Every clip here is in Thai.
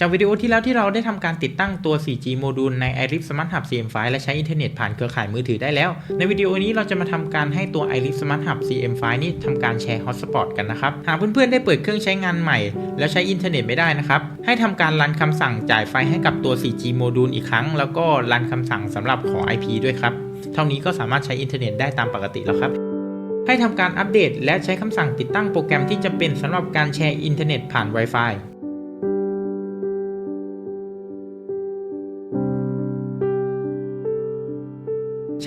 จากวิดีโอที่แล้วที่เราได้ทำการติดตั้งตัว 4G โมดูลใน iRip Smart Hub CM5 และใช้อินเทอร์เน็ตผ่านเครือข่ายมือถือได้แล้ว ในวิดีโอนี้เราจะมาทำการให้ตัว iRip Smart Hub CM5 นี่ทำการแชร์ Hotspot กันนะครับ หากเพื่อนๆได้เปิดเครื่องใช้งานใหม่ แล้วใช้อินเทอร์เน็ตไม่ได้นะครับ ให้ทำการรันคำสั่งจ่ายไฟให้กับตัว 4G โมดูลอีกครั้ง แล้วก็รันคำสั่งสำหรับขอ IP ด้วยครับ เท่านี้ก็สามารถใช้อินเทอร์เน็ตได้ตามปกติแล้วครับให้ทำการอัปเดต และใช้คำสั่งติดตั้งโปรแกรมที่จะเป็นสำหรับการแชร์อินเทอร์เน็ตผ่าน Wi-Fi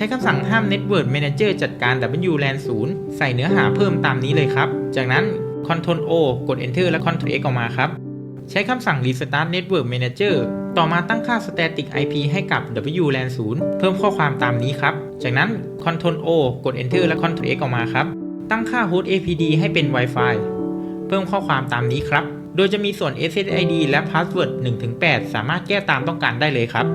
ใช้คำสั่งห้าม Network Manager จัดการ WLAN 0 ใส่เนื้อหาเพิ่มตามนี้เลยครับ จากนั้น Ctrl O กด Enter และ Ctrl X ออกมาครับ ใช้คำสั่ง Restart Network Manager ต่อมาตั้งค่า Static IP ให้กับ WLAN 0 เพิ่มข้อความตามนี้ครับ จากนั้น Ctrl O กด Enter และ Ctrl X ออกมาครับ ตั้งค่า Host APD ให้เป็น Wi-Fi เพิ่มข้อความตามนี้ครับ โดยจะมีส่วน SSID และ Password 1-8 สามารถแก้ตามต้องการได้เลยครับ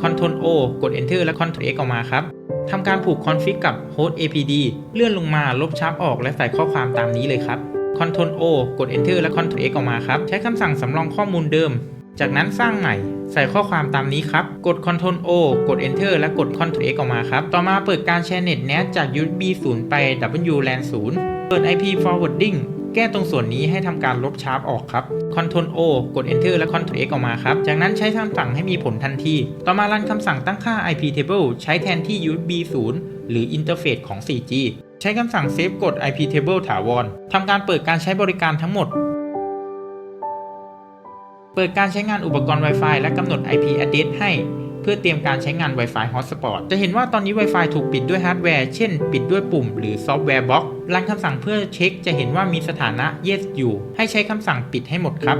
Ctrl O กด Enter และ Ctrl X ออกมาครับทำการผูกคอนฟิกกับ Host APD เลื่อนลงมาลบชาร์ปออกและใส่ข้อความตามนี้เลยครับ Ctrl O กด Enter และ Ctrl X ออกมาครับ ใช้คำสั่งสำรองข้อมูลเดิม จากนั้นสร้างใหม่ ใส่ข้อความตามนี้ครับ กด Ctrl O กด Enter และกด Ctrl X ออกมาครับ ต่อมาเปิดการแชร์เน็ต NAT จาก USB 0 ไป WLAN 0 เปิด IP forwarding แก้ตรงส่วนนี้ให้ทำการลบชาร์ปออกครับ Ctrl O กด Enter และ Ctrl X ออกมาครับ จากนั้นใช้คำสั่งให้มีผลทันที ต่อมารันคำสั่งตั้งค่า IP table ใช้แทนที่ USB 0หรืออินเทอร์เฟซของ 4G ใช้คำสั่ง save กด IP table ถาวรทำการเปิดการใช้บริการทั้งหมด เปิดการใช้งานอุปกรณ์ Wi-Fi และกำหนด IP address ให้ เพื่อเตรียมการใช้งาน Wi-Fi Hotspot จะเห็นว่าตอนนี้ Wi-Fi ถูกปิดด้วยฮาร์ดแวร์ เช่น ปิดด้วยปุ่ม หรือซอฟต์แวร์บล็อกรันคำสั่งเพื่อเช็ค จะเห็นว่ามีสถานะ yes อยู่ ให้ใช้คำสั่งปิดให้หมดครับ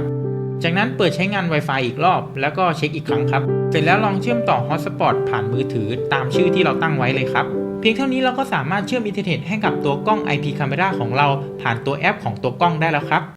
จากนั้นเปิดใช้งาน Wi-Fi อีกรอบ แล้วก็เช็คอีกครั้งครับ เสร็จแล้วลองเชื่อมต่อ Hotspot ผ่านมือถือ ตามชื่อที่เราตั้งไว้เลยครับเพียงเท่านี้เราก็สามารถเชื่อมอินเทอร์เน็ตให้กับตัวกล้อง IP Camera ของเราผ่านตัวแอปของตัวกล้องได้แล้วครับ